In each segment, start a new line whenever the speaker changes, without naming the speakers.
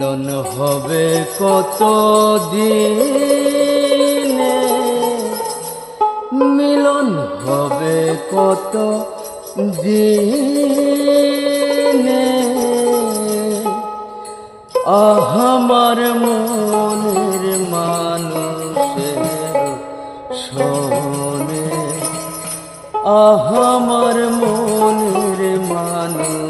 মিলন হবে কত দিনে মিলন হবে কত দিনে আহামার মনের মানুষের শোনে। আহামার মনের মানুষের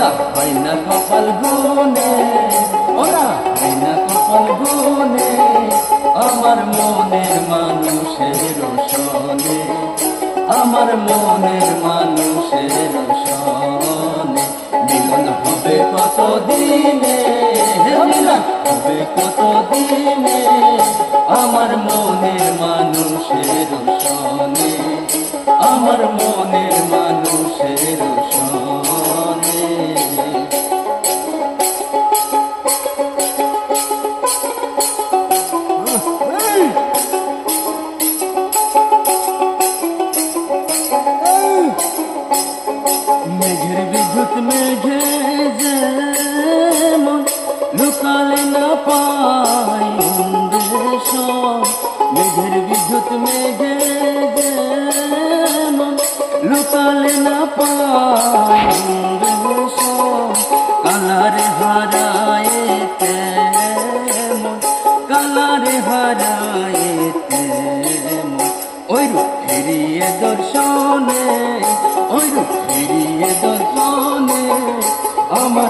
ওটা হয় না কপাল গুনে ওরা হয় না কপাল গুনে আমার মনের মানুষের সনে আমার মনের মানুষের সনে মিলন হবে কত দিনে মিলন হবে কত দিনে আমার মনের মানুষের সনে আমার লুকালে না পাই দেশ মেঘের বিদ্যুৎ মেঘে লুকালে না পাই দেশ কালারে হারায় কালারে হারায় ওই ফিরিয়ে দর্শনে ওই ফিরিয়ে দর্শনে আমার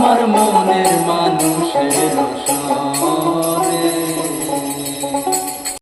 আমার মনের মানুষের